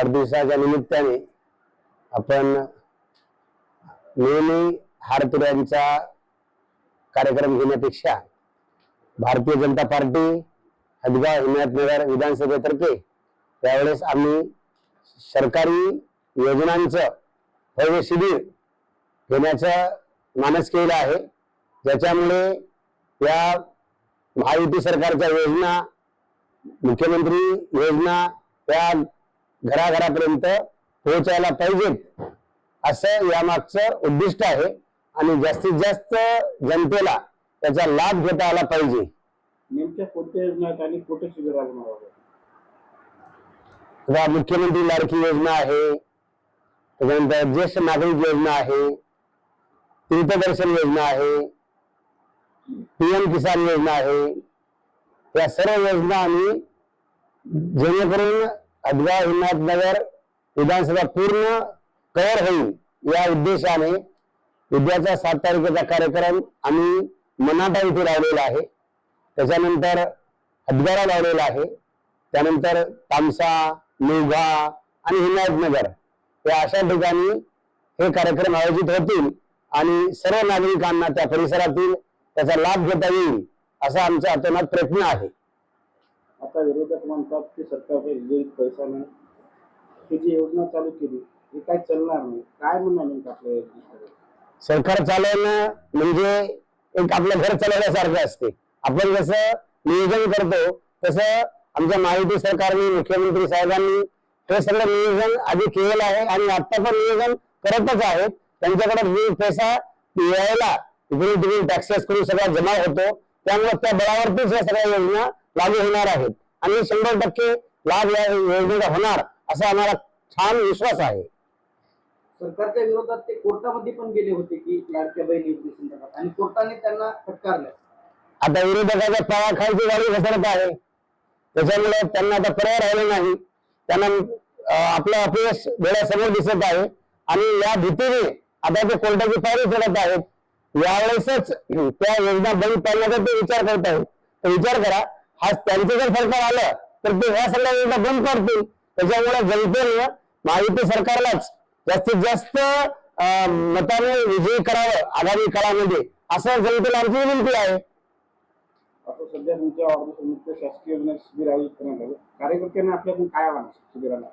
वाढदिवसाच्या निमित्ताने आपण नेहमी हारतुऱ्यांचा कार्यक्रम घेण्यापेक्षा भारतीय जनता पार्टी हदगाव हिमायतनगर विधानसभेतर्फे त्यावेळेस आम्ही सरकारी योजनांचं भव्य शिबिर घेण्याचं मानस केलं आहे. ज्याच्यामुळे या महायुती सरकारच्या योजना मुख्यमंत्री योजना या घराघरापर्यंत पोहोचायला पाहिजेत असं यामागचं उद्दिष्ट आहे. आणि जास्तीत जास्त जनतेला त्याचा लाभ घेता आला पाहिजे. नेमक्या कोणत्या योजना आहेत आणि कुठे शिबिर लागणार आहे? आता मुख्यमंत्री लाडकी योजना आहे. त्याच्यानंतर ज्येष्ठ नागरिक योजना आहे. तीर्थदर्शन योजना आहे. पीएम किसान योजना आहे. या सर्व योजना आम्ही जेणेकरून हदगाव हिमायतनगर विधानसभा पूर्ण कव्हर होईल या उद्देशाने उद्याचा सात तारखेचा कार्यक्रम आम्ही मनाटा इथे लावलेला आहे. त्याच्यानंतर हदगारा लावलेला आहे. त्यानंतर तामसा मेघा आणि हिमायतनगर या अशा ठिकाणी हे कार्यक्रम आयोजित होतील आणि सर्व नागरिकांना त्या परिसरातील त्याचा लाभ घेता येईल असा आमचा अतोनात प्रयत्न आहे. आता विरोधक म्हणतात की सरकारचा विजयी पैसा नाही. ही जी योजना चालू केली ही काय चालणार नाही? काय म्हणणार नेमकं आपल्या सरकार चालवणं म्हणजे एक आपलं घर चालवण्यासारखं असते. आपण जसं नियोजन करतो तसं आमच्या महायुती सरकारने मुख्यमंत्री साहेबांनी हे सगळं नियोजन आधी केलेलं आहे आणि आता पण नियोजन करतच आहेत. त्यांच्याकडे पैसा यायला इकडे तिकडून टॅक्सेस करून सगळा जमा होतो त्यामुळे त्या बळावरतीच या सगळ्या योजना लागू होणार आहेत. आणि शंभर टक्के लाभ या योजनेचा होणार असा आम्हाला छान विश्वास आहे. सरकारच्या विरोधात ते कोर्टामध्ये पण गेले होते की लाडक्या बहीण आणि कोर्टाने त्यांना फटकारलं. आता विरोधकाच्या पाया खायची गाडी घसरत आहे. त्याच्यामुळे त्यांना आता पर्याय राहिले नाही. त्यांना आपलं अपयश डोळ्यासमोर दिसत आहे. आणि या भीतीने आता ते कोर्टाची पायरी चढत आहेत. यावेळेसच त्या योजना बंद पाडण्याचा ते विचार करत आहेत. तर विचार करा हा त्यांचं जर सरकार आलं तर ते ह्या सगळ्या योजना बंद पाडतील त्याच्यामुळे जनतेने महायुती सरकारलाच जास्तीत जास्त मताने विजयी करावं आगामी काळामध्ये असं जनतेला आमची विनंती आहे. सध्या तुमच्या शासकीय योजना शिबिर आयोजित करण्यात आलं कार्यकर्त्यांना आपल्याकडून काय आव्हान शिबिराला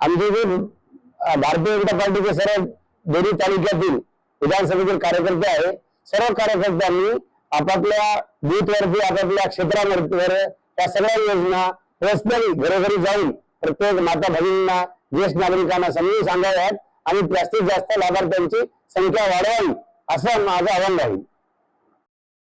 आमचे जे भारतीय जनता पार्टीचे सर्व दोन्ही तालुक्यातील विधानसभेतील कार्यकर्ते आहे सर्व कार्यकर्त्यांनी आपापल्या बूथवरती आपापल्या क्षेत्रावर त्या सगळ्या योजना रस्त्याने घरोघरी जाऊन प्रत्येक माता भगिनींना ज्येष्ठ नागरिकांना समजून सांगाव्यात आणि जास्तीत जास्त लाभार्थ्यांची संख्या वाढवावी असं माझं आव्हान राहील.